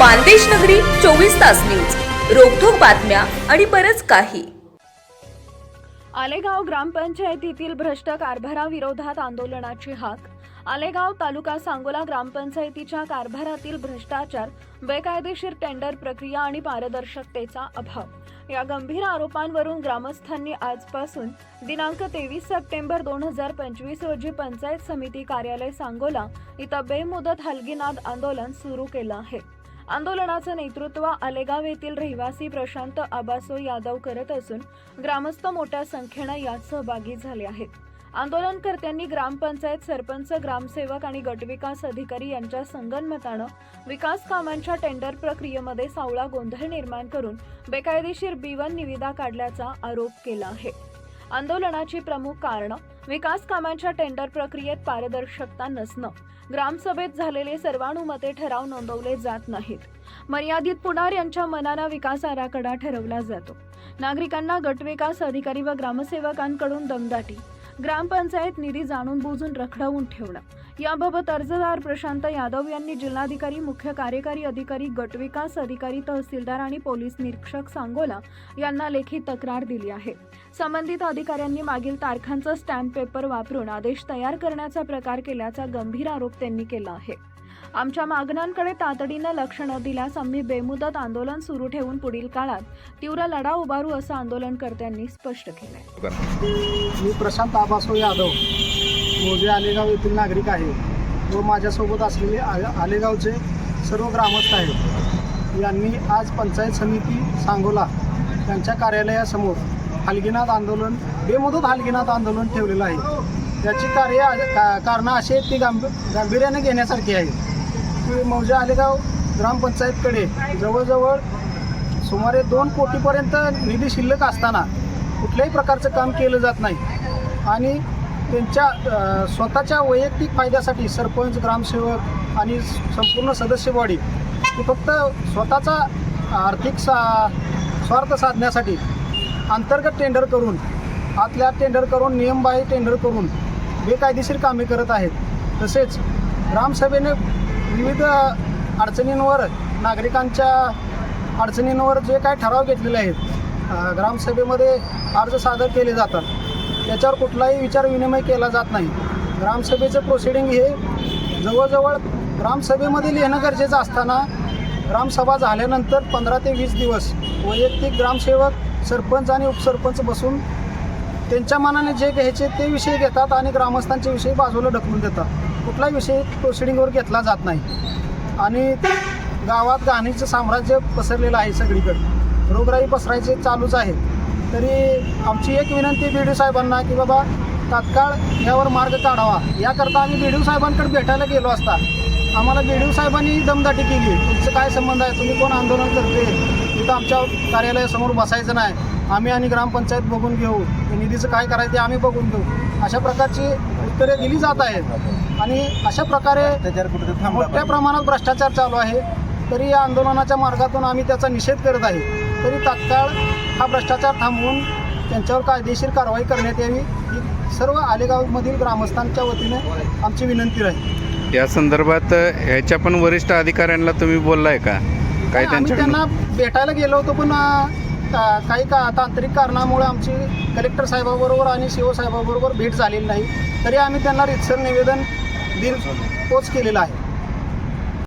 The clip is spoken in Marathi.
मानदेश नगरी चोवीस तास न्यूज. रोखोक बातम्या आणि बरच काही. आलेगाव ग्रामपंचायतीतील भ्रष्ट कारभाराविरोधात आंदोलनाची हाक आलेगाव तालुका सांगोला ग्रामपंचायतीच्या कारभारातील भ्रष्टाचार बेकायदेशीर टेंडर प्रक्रिया आणि पारदर्शकतेचा अभाव. या गंभीर आरोपांवरून ग्रामस्थांनी आजपासून दिनांक तेवीस सप्टेंबर दोन हजार पंचवीस रोजी पंचायत समिती कार्यालय सांगोला इथं बेमुदत हलगीनाद आंदोलन सुरू केलं आहे. आंदोलनाचं नेतृत्व आलेगाव येथील रहिवासी प्रशांत आबासो यादव करत असून ग्रामस्थ मोठ्या संख्येनं यात सहभागी झाले आहेत. आंदोलनकर्त्यांनी ग्रामपंचायत सरपंच ग्रामसेवक आणि गटविकास अधिकारी यांच्या संगनमतानं विकास कामांच्या टेंडर प्रक्रियेमध्ये सावळा गोंधळ निर्माण करून बेकायदेशीर बीवन निविदा काढल्याचा आरोप केला आहे. आंदोलनाची प्रमुख कारणं विकास कामांच्या टेंडर प्रक्रियेत पारदर्शकता नसणं. ग्रामसभेत झालेले सर्वानुमते ठराव नोंदवले जात नाहीत. मर्यादित पुढार यांच्या मनाला विकास आराखडा ठरवला जातो. नागरिकांना गटविकास अधिकारी व ग्रामसेवकांकडून दमदाटी ग्रामपंचायत निधी जाणून बुजून रखडवून ठेवणं. याबाबत अर्जदार प्रशांत यादव यांनी जिल्हाधिकारी मुख्य कार्यकारी अधिकारी गटविकास अधिकारी तहसीलदार आणि पोलीस निरीक्षक सांगोला यांना लेखी तक्रार दिली आहे. संबंधित अधिकाऱ्यांनी मागील तारखांचा स्टॅम्प पेपर वापरून आदेश तयार करण्याचा प्रकार केल्याचा गंभीर आरोप त्यांनी केला आहे. आमच्या मागण्यांकडे तातडीनं लक्ष न दिल्यास आम्ही बेमुदत आंदोलन सुरू ठेवून पुढील काळात तीव्र लढा उभारू असं आंदोलनकर्त्यांनी स्पष्ट केलंय. मी प्रशांत आबासो यादव मोजे आलेगाव येथील नागरिक आहे. व माझ्यासोबत असलेले आ- आलेगावचे सर्व ग्रामस्थ आहेत. यांनी आज पंचायत समिती सांगोला यांच्या कार्यालयासमोर हलगिनाथ आंदोलन बेमुदत हलगिनाथ आंदोलन ठेवलेलं आहे. याची कार्य कारणं अशी आहेत ती गांभी गांभीर्याने घेण्यासारखी आहे की मौजे आलेगाव ग्रामपंचायतकडे. जवळजवळ सुमारे दोन कोटीपर्यंत निधी शिल्लक असताना कुठल्याही प्रकारचं काम केलं जात नाही. आणि त्यांच्या स्वतःच्या वैयक्तिक फायद्यासाठी सरपंच ग्रामसेवक आणि संपूर्ण सदस्य बॉडी ही फक्त स्वतःचा आर्थिक सा स्वार्थ साधण्यासाठी अंतर्गत टेंडर करून आतल्या टेंडर करून नियमबाह्य टेंडर करून बेकायदेशीर कामे करत आहेत. तसेच ग्रामसभेने विविध अडचणींवर नागरिकांच्या अडचणींवर जे काय ठराव घेतलेले आहेत ग्रामसभेमध्ये अर्ज सादर केले जातात. त्याच्यावर कुठलाही विचार विनिमय केला जात नाही. ग्रामसभेचं प्रोसिडिंग हे जवळजवळ ग्रामसभेमध्ये लिहिणं गरजेचं असताना ग्रामसभा झाल्यानंतर पंधरा ते वीस दिवस वैयक्तिक ग्रामसेवक सरपंच आणि उपसरपंच बसून त्यांच्या मनाने जे घ्यायचे ते विषय घेतात आणि ग्रामस्थांचे विषय बाजूला ढकलून देतात. कुठलाही विषय प्रोसिडिंगवर घेतला जात नाही. आणि गावात गाणीचं साम्राज्य पसरलेलं आहे सगळीकडे. रोगराई पसरायचे चालूच आहे. तरी आमची एक विनंती बी डी साहेबांना की बाबा तात्काळ यावर मार्ग काढावा. याकरता आम्ही बी डी साहेबांकडे भेटायला गेलो असता. आम्हाला बी डी साहेबांनी दमदाटी केली. तुमचं काय संबंध आहे? तुम्ही कोण आंदोलन करते? तिथं आमच्या कार्यालयासमोर बसायचं नाही. आम्ही आणि ग्रामपंचायत बघून घेऊ. निधीचं काय करायचं ते आम्ही बघून घेऊ. अशा प्रकारची उत्तरे दिली जात आहेत. आणि अशा प्रकारे मोठ्या प्रमाणात भ्रष्टाचार चालू आहे. तरी या आंदोलनाच्या मार्गातून आम्ही त्याचा निषेध करत आहे. तरी तात्काळ हा भ्रष्टाचार थांबवून त्यांच्यावर कायदेशीर कारवाई करण्यात यावी. ही सर्व आलेगावमधील ग्रामस्थांच्या वतीने आमची विनंती राहील. या संदर्भात ह्याच्या पण वरिष्ठ अधिकाऱ्यांना तुम्ही बोललाय का? काय त्यांना भेटायला गेलो होतो पण काही का तांत्रिक कारणामुळे आमची कलेक्टर साहेबाबरोबर आणि सी ओ साहेबाबरोबर भेट झालेली नाही. तरी आम्ही त्यांना रितसर निवेदन दिल पोच केलेलं आहे.